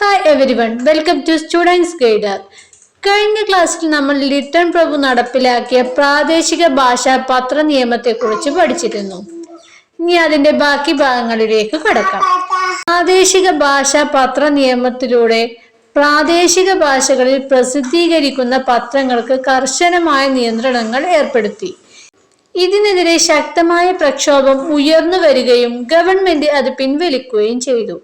Hi everyone welcome to students guider കഴിഞ്ഞ ക്ലാസ്സിൽ നമ്മൾ ലിറ്റൺ പ്രഭു നടപ്പിലാക്കിയ പ്രാദേശിക ഭാഷാ പത്ര നിയമത്തെക്കുറിച്ച് പഠിച്ചിരുന്നു. ഇനി അതിന്റെ ബാക്കി ഭാഗങ്ങളിലേക്ക് കടക്കാം. പ്രാദേശിക ഭാഷാ പത്ര നിയമത്തിലൂടെ പ്രാദേശിക ഭാഷകളിൽ പ്രസിദ്ധീകരിക്കുന്ന പത്രങ്ങൾക്ക് കർശനമായ നിയന്ത്രണങ്ങൾ ഏർപ്പെടുത്തി. ഇതിനെതിരെ ശക്തമായ പ്രക്ഷോഭം ഉയർന്നു വരികയും ഗവൺമെന്റ് അത് പിൻവലിക്കുകയും ചെയ്തു.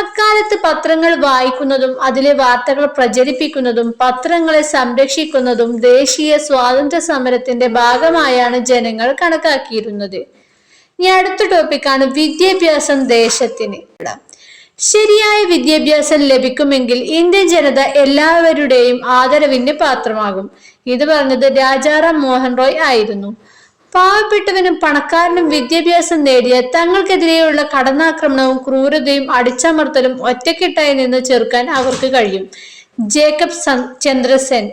അക്കാലത്ത് പത്രങ്ങൾ വായിക്കുന്നതും അതിലെ വാർത്തകൾ പ്രചരിപ്പിക്കുന്നതും പത്രങ്ങളെ സംരക്ഷിക്കുന്നതും ദേശീയ സ്വാതന്ത്ര്യ സമരത്തിന്റെ ഭാഗമായാണ് ജനങ്ങൾ കണക്കാക്കിയിരുന്നത്. ഇനി അടുത്ത ടോപ്പിക്കാണ് വിദ്യാഭ്യാസം ദേശത്തിന്. ശരിയായ വിദ്യാഭ്യാസം ലഭിക്കുമെങ്കിൽ ഇന്ത്യൻ ജനത എല്ലാവരുടെയും ആദരവിന് പാത്രമാകും. ഇത് പറഞ്ഞത് രാജാറാം മോഹൻ റോയ് ആയിരുന്നു. പാവപ്പെട്ടവനും പണക്കാരനും വിദ്യാഭ്യാസം നേടിയ തങ്ങൾക്കെതിരെയുള്ള കടന്നാക്രമണവും ക്രൂരതയും അടിച്ചമർത്തലും ഒറ്റക്കെട്ടായി നിന്ന് ചെറുക്കാൻ അവർക്ക് കഴിയും. ജേക്കബ് സൻ- ചന്ദ്രസെൻ.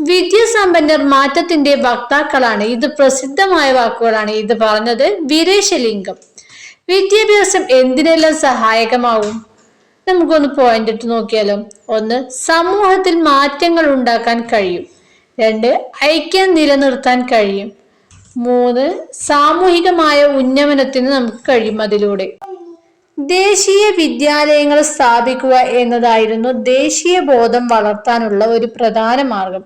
വിദ്യാസമ്പന്നർ മാറ്റത്തിന്റെ വക്താക്കളാണ്. ഇത് പ്രസിദ്ധമായ വാക്കുകളാണ്. ഇത് പറഞ്ഞത് വീരേശലിംഗം. വിദ്യാഭ്യാസം എന്തിനെല്ലാം സഹായകമാവും? നമുക്കൊന്ന് പോയിന്റ് ഇട്ട് നോക്കിയാലോ. ഒന്ന് സമൂഹത്തിൽ മാറ്റങ്ങൾ ഉണ്ടാക്കാൻ കഴിയും. രണ്ട് ഐക്യം നിലനിർത്താൻ കഴിയും. മൂന്ന് സാമൂഹികമായ ഉന്നമനത്തിന് നമുക്ക് കഴിയും അതിലൂടെ. ദേശീയ വിദ്യാലയങ്ങൾ സ്ഥാപിക്കുക എന്നതായിരുന്നു ദേശീയ ബോധം വളർത്താനുള്ള ഒരു പ്രധാന മാർഗം.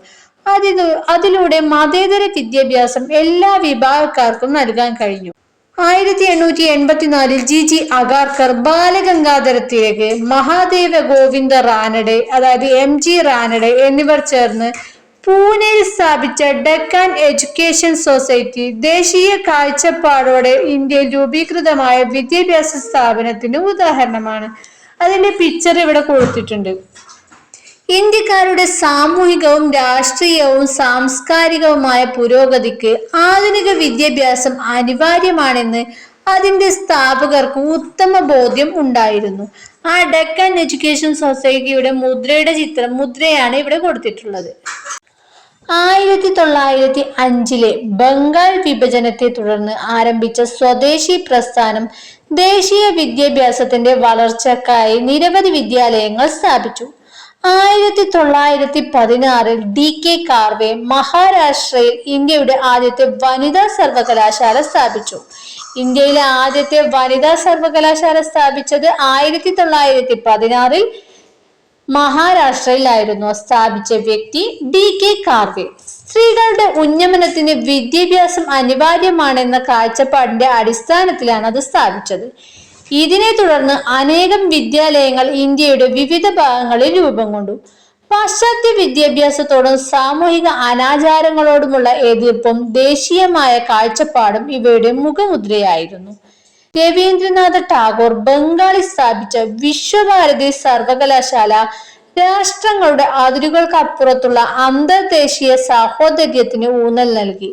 അതിലൂ അതിലൂടെ മതേതര വിദ്യാഭ്യാസം എല്ലാ വിഭാഗക്കാർക്കും നൽകാൻ കഴിഞ്ഞു. ആയിരത്തി എണ്ണൂറ്റി എൺപത്തിനാലിൽ ജി ജി അഗാർക്കർ ബാലഗംഗാധര തിലക് മഹാദേവ ഗോവിന്ദ റാനഡെ അതായത് എം ജി റാനഡെ എന്നിവർ ചേർന്ന് പൂനെയിൽ സ്ഥാപിച്ച ഡെക്കാൻ എഡ്യൂക്കേഷൻ സൊസൈറ്റി ദേശീയ കാഴ്ചപ്പാടോടെ ഇന്ത്യയിൽ രൂപീകൃതമായ വിദ്യാഭ്യാസ സ്ഥാപനത്തിന് ഉദാഹരണമാണ്. അതിന്റെ പിക്ചർ ഇവിടെ കൊടുത്തിട്ടുണ്ട്. ഇന്ത്യക്കാരുടെ സാമൂഹികവും രാഷ്ട്രീയവും സാംസ്കാരികവുമായ പുരോഗതിക്ക് ആധുനിക വിദ്യാഭ്യാസം അനിവാര്യമാണെന്ന് അതിന്റെ സ്ഥാപകർക്ക് ഉത്തമ ബോധ്യം ഉണ്ടായിരുന്നു. ആ ഡെക്കൻ എഡ്യൂക്കേഷൻ സൊസൈറ്റിയുടെ മുദ്രയുടെ ചിത്രം മുദ്രയാണ് ഇവിടെ കൊടുത്തിട്ടുള്ളത്. ആയിരത്തി തൊള്ളായിരത്തി അഞ്ചിലെ ബംഗാൾ വിഭജനത്തെ തുടർന്ന് ആരംഭിച്ച സ്വദേശി പ്രസ്ഥാനം ദേശീയ വിദ്യാഭ്യാസത്തിന്റെ വളർച്ചക്കായി നിരവധി വിദ്യാലയങ്ങൾ സ്ഥാപിച്ചു. ആയിരത്തി തൊള്ളായിരത്തി പതിനാറിൽ ഡി കെ കാർവെ മഹാരാഷ്ട്രയിൽ ഇന്ത്യയുടെ ആദ്യത്തെ വനിതാ സർവകലാശാല സ്ഥാപിച്ചു. ഇന്ത്യയിലെ ആദ്യത്തെ വനിതാ സർവകലാശാല സ്ഥാപിച്ചത് ആയിരത്തി തൊള്ളായിരത്തി പതിനാറിൽ മഹാരാഷ്ട്രയിലായിരുന്നു സ്ഥാപിച്ച വ്യക്തി ഡി കെ കാർവേ. സ്ത്രീകളുടെ ഉന്നമനത്തിന് വിദ്യാഭ്യാസം അനിവാര്യമാണെന്ന കാഴ്ചപ്പാടിന്റെ അടിസ്ഥാനത്തിലാണ് അത് സ്ഥാപിച്ചത്. ഇതിനെ തുടർന്ന് അനേകം വിദ്യാലയങ്ങൾ ഇന്ത്യയുടെ വിവിധ ഭാഗങ്ങളിൽ രൂപം കൊണ്ടു. പാശ്ചാത്യ വിദ്യാഭ്യാസത്തോടും സാമൂഹിക അനാചാരങ്ങളോടുമുള്ള എതിർപ്പും ദേശീയമായ കാഴ്ചപ്പാടും ഇവയുടെ മുഖമുദ്രയായിരുന്നു. രവീന്ദ്രനാഥ ടാഗോർ ബംഗാളിൽ സ്ഥാപിച്ച വിശ്വഭാരതി സർവകലാശാല രാഷ്ട്രങ്ങളുടെ അതിരുകൾക്കപ്പുറത്തുള്ള അന്തർദേശീയ സാഹോദര്യത്തിന് ഊന്നൽ നൽകി.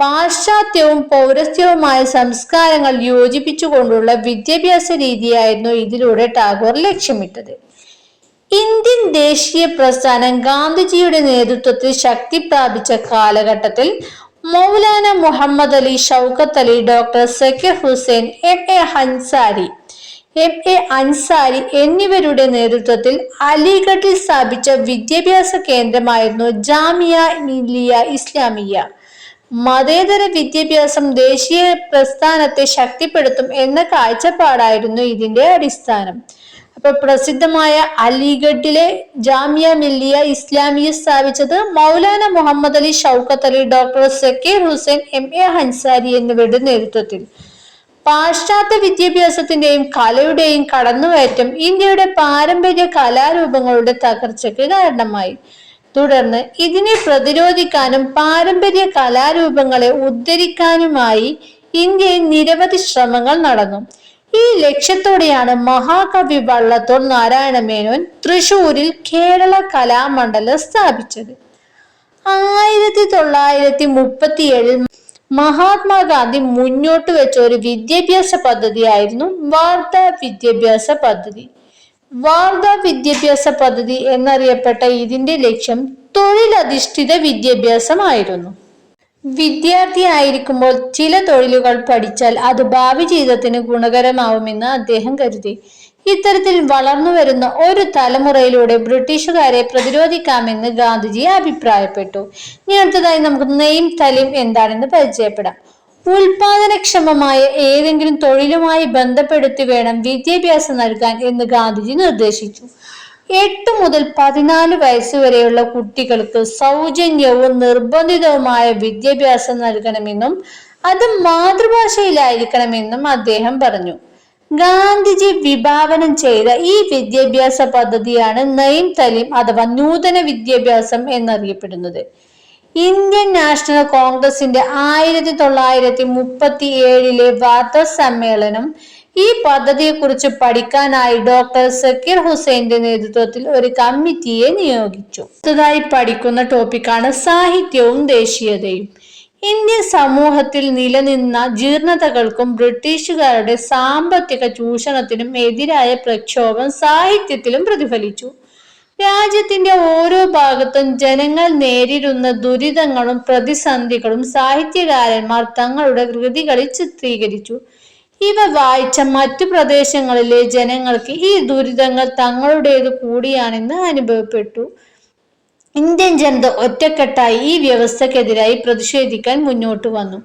പാശ്ചാത്യവും പൗരസ്ത്യവുമായ സംസ്കാരങ്ങൾ യോജിപ്പിച്ചുകൊണ്ടുള്ള വിദ്യാഭ്യാസ രീതിയായിരുന്നു ഇതിലൂടെ ടാഗോർ ലക്ഷ്യമിട്ടത്. ഇന്ത്യൻ ദേശീയ പ്രസ്ഥാനം ഗാന്ധിജിയുടെ നേതൃത്വത്തിൽ ശക്തി പ്രാപിച്ച കാലഘട്ടത്തിൽ Maulana Muhammad Ali Shaukat Ali doctor Zakir Hussain M A Ansari M A Ansari എന്നിവരുടെ നേതൃത്വത്തിൽ അലിഗഡിൽ സ്ഥാപിച്ച വിദ്യാഭ്യാസ കേന്ദ്രമായിരുന്നു ജാമിയ മില്ലിയ ഇസ്ലാമിയ. മതേതര വിദ്യാഭ്യാസം ദേശീയ പ്രസ്ഥാനത്തെ ശക്തിപ്പെടുത്തും എന്ന കാഴ്ചപ്പാടായിരുന്നു ഇതിന്റെ അടിസ്ഥാനം. അപ്പൊ പ്രസിദ്ധമായ അലിഗഡിലെ ജാമിയ മില്ലിയ ഇസ്ലാമിയ സ്ഥാപിച്ചത് Maulana Muhammad Ali Shaukat Ali doctor Zakir Hussain M A Ansari എന്നിവരുടെ നേതൃത്വത്തിൽ. പാശ്ചാത്യ വിദ്യാഭ്യാസത്തിന്റെയും കലയുടെയും കടന്നുകയറ്റം ഇന്ത്യയുടെ പാരമ്പര്യ കലാരൂപങ്ങളുടെ തകർച്ചയ്ക്ക് കാരണമായി. തുടർന്ന് ഇതിനെ പ്രതിരോധിക്കാനും പാരമ്പര്യ കലാരൂപങ്ങളെ ഉദ്ധരിക്കാനുമായി ഇന്ത്യയിൽ നിരവധി ശ്രമങ്ങൾ നടന്നു. ഈ ലക്ഷ്യത്തോടെയാണ് മഹാകവി വള്ളത്തോൾ നാരായണ മേനോൻ തൃശൂരിൽ കേരള കലാമണ്ഡലം സ്ഥാപിച്ചത്. ആയിരത്തി തൊള്ളായിരത്തി മുപ്പത്തിയേഴിൽ മഹാത്മാഗാന്ധി മുന്നോട്ട് വെച്ച ഒരു വിദ്യാഭ്യാസ പദ്ധതിയായിരുന്നു വാർത്താ വിദ്യാഭ്യാസ പദ്ധതി. വാർത്താ വിദ്യാഭ്യാസ പദ്ധതി എന്നറിയപ്പെട്ട ഇതിന്റെ ലക്ഷ്യം തൊഴിലധിഷ്ഠിത വിദ്യാഭ്യാസമായിരുന്നു. വിദ്യാർത്ഥിയായിരിക്കുമ്പോൾ ചില തൊഴിലുകൾ പഠിച്ചാൽ അത് ഭാവി ജീവിതത്തിന് ഗുണകരമാവുമെന്ന് അദ്ദേഹം കരുതി. ഇത്തരത്തിൽ വളർന്നു വരുന്ന ഒരു തലമുറയിലൂടെ ബ്രിട്ടീഷുകാരെ പ്രതിരോധിക്കാമെന്ന് ഗാന്ധിജി അഭിപ്രായപ്പെട്ടു. ഇനി അടുത്തതായി നമുക്ക് നെയ്ം തലിം എന്താണെന്ന് പരിചയപ്പെടാം. ഉൽപാദനക്ഷമമായ ഏതെങ്കിലും തൊഴിലുമായി ബന്ധപ്പെടുത്തി വേണം വിദ്യാഭ്യാസം നൽകാൻ എന്ന് ഗാന്ധിജി നിർദ്ദേശിച്ചു. എട്ട് മുതൽ പതിനാല് വയസ്സുവരെയുള്ള കുട്ടികൾക്ക് സൗജന്യവും നിർബന്ധിതവുമായ വിദ്യാഭ്യാസം നൽകണമെന്നും അത് മാതൃഭാഷയിലായിരിക്കണമെന്നും അദ്ദേഹം പറഞ്ഞു. ഗാന്ധിജി വിഭാവനം ചെയ്ത ഈ വിദ്യാഭ്യാസ പദ്ധതിയാണ് നയിം തലീം അഥവാ നൂതന വിദ്യാഭ്യാസം എന്നറിയപ്പെടുന്നത്. ഇന്ത്യൻ നാഷണൽ കോൺഗ്രസിന്റെ ആയിരത്തി തൊള്ളായിരത്തി മുപ്പത്തി ഏഴിലെ വാർത്താ സമ്മേളനം ഈ പദ്ധതിയെക്കുറിച്ച് പഠിക്കാനായി ഡോക്ടർ സക്കീർ ഹുസൈന്റെ നേതൃത്വത്തിൽ ഒരു കമ്മിറ്റിയെ നിയോഗിച്ചു. അടുത്തതായി പഠിക്കുന്ന ടോപ്പിക്കാണ് സാഹിത്യവും ദേശീയതയും. ഇന്ത്യൻ സമൂഹത്തിൽ നിലനിന്ന ജീർണതകൾക്കും ബ്രിട്ടീഷുകാരുടെ സാമ്പത്തിക ചൂഷണത്തിനും എതിരായ പ്രക്ഷോഭം സാഹിത്യത്തിലും പ്രതിഫലിച്ചു. രാജ്യത്തിന്റെ ഓരോ ഭാഗത്തും ജനങ്ങൾ നേരിടുന്ന ദുരിതങ്ങളും പ്രതിസന്ധികളും സാഹിത്യകാരന്മാർ തങ്ങളുടെ കൃതികളിൽ ചിത്രീകരിച്ചു. ഇവ വായിച്ച മറ്റു പ്രദേശങ്ങളിലെ ജനങ്ങൾക്ക് ഈ ദുരിതങ്ങൾ തങ്ങളുടേത് കൂടിയാണെന്ന് അനുഭവപ്പെട്ടു. ഇന്ത്യൻ ജനത ഒറ്റക്കെട്ടായി ഈ വ്യവസ്ഥക്കെതിരായി പ്രതിഷേധിക്കാൻ മുന്നോട്ട് വന്നു.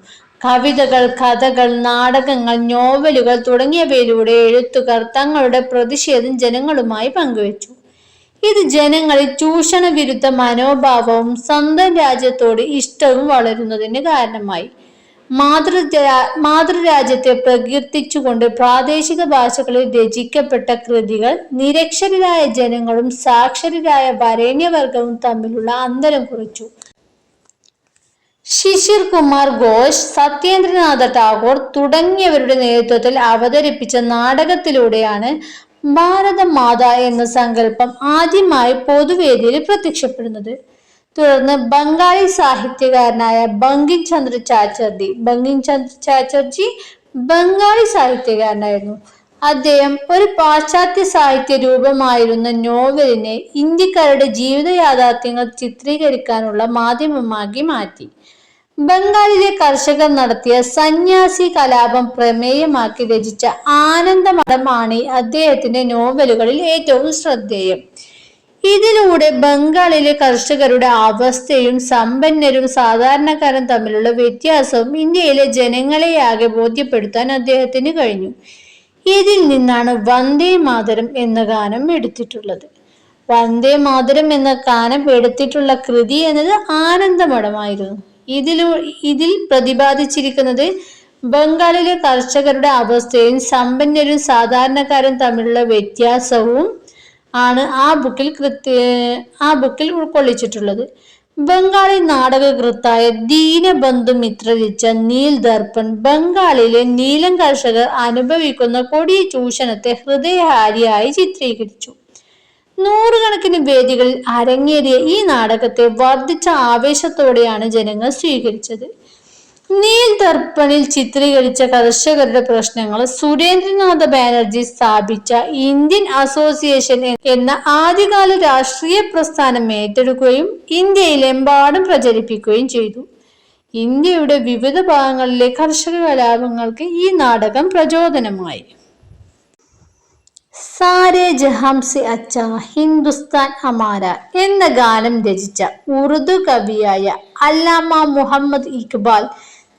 കവിതകൾ കഥകൾ നാടകങ്ങൾ നോവലുകൾ തുടങ്ങിയവയിലൂടെ എഴുത്തുകാർ തങ്ങളുടെ പ്രതിഷേധം ജനങ്ങളുമായി പങ്കുവച്ചു. ഇത് ജനങ്ങളിൽ ചൂഷണ വിരുദ്ധ മനോഭാവവും സ്വന്തം രാജ്യത്തോട് ഇഷ്ടവും വളരുന്നതിന് കാരണമായി. മാതൃ മാതൃരാജ്യത്തെ പ്രകീർത്തിച്ചുകൊണ്ട് പ്രാദേശിക ഭാഷകളിൽ രചിക്കപ്പെട്ട കൃതികൾ നിരക്ഷരരായ ജനങ്ങളും സാക്ഷരരായ വരേണ്യവർഗവും തമ്മിലുള്ള അന്തരം കുറിച്ചു. ശിശിർ കുമാർ ഘോഷ് സത്യേന്ദ്രനാഥ ടാഗോർ തുടങ്ങിയവരുടെ നേതൃത്വത്തിൽ അവതരിപ്പിച്ച നാടകത്തിലൂടെയാണ് ഭാരതമാത എന്ന സങ്കല്പം ആദ്യമായി പൊതുവേദിയിൽ പ്രത്യക്ഷപ്പെടുന്നത്. തുടർന്ന് ബംഗാളി സാഹിത്യകാരനായ ബങ്കിം ചന്ദ്ര ചാറ്റർജി ബങ്കിം ചന്ദ്ര ചാറ്റർജി ബംഗാളി സാഹിത്യകാരനായിരുന്നു. അദ്ദേഹം ഒരു പാശ്ചാത്യ സാഹിത്യ രൂപമായിരുന്ന നോവലിനെ ഇന്ത്യക്കാരുടെ ജീവിത യാഥാർത്ഥ്യങ്ങൾ ചിത്രീകരിക്കാനുള്ള മാധ്യമമാക്കി മാറ്റി. ബംഗാളിലെ കർഷകർ നടത്തിയ സന്യാസി കലാപം പ്രമേയമാക്കി രചിച്ച ആനന്ദമഠമാണ് അദ്ദേഹത്തിന്റെ നോവലുകളിൽ ഏറ്റവും ശ്രദ്ധേയം. ഇതിലൂടെ ബംഗാളിലെ കർഷകരുടെ അവസ്ഥയും സമ്പന്നരും സാധാരണക്കാരും തമ്മിലുള്ള വ്യത്യാസവും ഇന്ത്യയിലെ ജനങ്ങളെയാകെ ബോധ്യപ്പെടുത്താൻ അദ്ദേഹത്തിന് കഴിഞ്ഞു. ഇതിൽ നിന്നാണ് വന്ദേ മാതരം എന്ന ഗാനം എടുത്തിട്ടുള്ളത്. വന്ദേ മാതരം എന്ന ഗാനം എടുത്തിട്ടുള്ള കൃതി എന്നത് ആനന്ദമഠമായിരുന്നു. ഇതിലൂ ഇതിൽ പ്രതിപാദിച്ചിരിക്കുന്നത് ബംഗാളിലെ കർഷകരുടെ അവസ്ഥയും സമ്പന്നരും സാധാരണക്കാരും തമ്മിലുള്ള വ്യത്യാസവും ആണ് ആ ബുക്കിൽ കൃത്യ ആ ബുക്കിൽ ഉൾക്കൊള്ളിച്ചിട്ടുള്ളത്. ബംഗാളി നാടകകൃത്തായ ദീനബന്ധു മിത്ര രചിച്ച നീൽ ദർപ്പൺ ബംഗാളിലെ നീലം കർഷകർ അനുഭവിക്കുന്ന കൊടിയ ചൂഷണത്തെ ഹൃദയഹാരിയായി ചിത്രീകരിച്ചു. നൂറുകണക്കിന് വേദികളിൽ അരങ്ങേറിയ ഈ നാടകത്തെ വർദ്ധിച്ച ആവേശത്തോടെയാണ് ജനങ്ങൾ സ്വീകരിച്ചത്. നീൽ ദർപ്പണിൽ ചിത്രീകരിച്ച കർഷകരുടെ പ്രശ്നങ്ങൾ സുരേന്ദ്രനാഥ ബാനർജി സ്ഥാപിച്ച ഇന്ത്യൻ അസോസിയേഷൻ എന്ന ആദ്യകാല രാഷ്ട്രീയ പ്രസ്ഥാനം ഏറ്റെടുക്കുകയും ഇന്ത്യയിലെമ്പാടും പ്രചരിപ്പിക്കുകയും ചെയ്തു. ഇന്ത്യയുടെ വിവിധ ഭാഗങ്ങളിലെ കർഷക കലാപങ്ങൾക്ക് ഈ നാടകം പ്രചോദനമായി. സാരേ ജഹാംസി അച്ച ഹിന്ദുസ്ഥാൻ അമാര എന്ന ഗാനം രചിച്ച ഉറുദു കവിയായ അല്ലാമ മുഹമ്മദ് ഇക്ബാൽ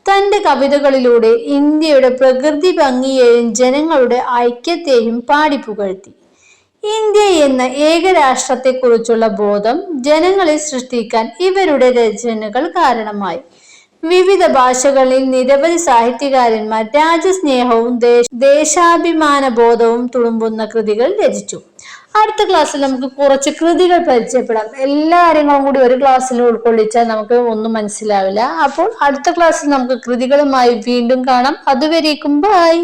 തന്റെ കവിതകളിലൂടെ ഇന്ത്യയുടെ പ്രകൃതി ഭംഗിയെയും ജനങ്ങളുടെ ഐക്യത്തെയും പാടി പുകഴ്ത്തി. ഇന്ത്യ എന്ന ഏകരാഷ്ട്രത്തെക്കുറിച്ചുള്ള ബോധം ജനങ്ങളിൽ സൃഷ്ടിക്കാൻ ഇവരുടെ രചനകൾ കാരണമായി. വിവിധ ഭാഷകളിൽ നിരവധി സാഹിത്യകാരന്മാർ രാജ്യസ്നേഹവും ദേശ ദേശാഭിമാന ബോധവും തുളുമ്പുന്ന കൃതികൾ രചിച്ചു. അടുത്ത ക്ലാസ്സിൽ നമുക്ക് കുറച്ച് കൃതികൾ പരിചയപ്പെടാം. എല്ലാ കാര്യങ്ങളും കൂടി ഒരു ക്ലാസ്സിൽ ഉൾക്കൊള്ളിച്ചാൽ നമുക്ക് ഒന്നും മനസ്സിലാവില്ല. അപ്പോൾ അടുത്ത ക്ലാസ്സിൽ നമുക്ക് കൃതികളുമായി വീണ്ടും കാണാം. അതുവരേക്കും ബൈ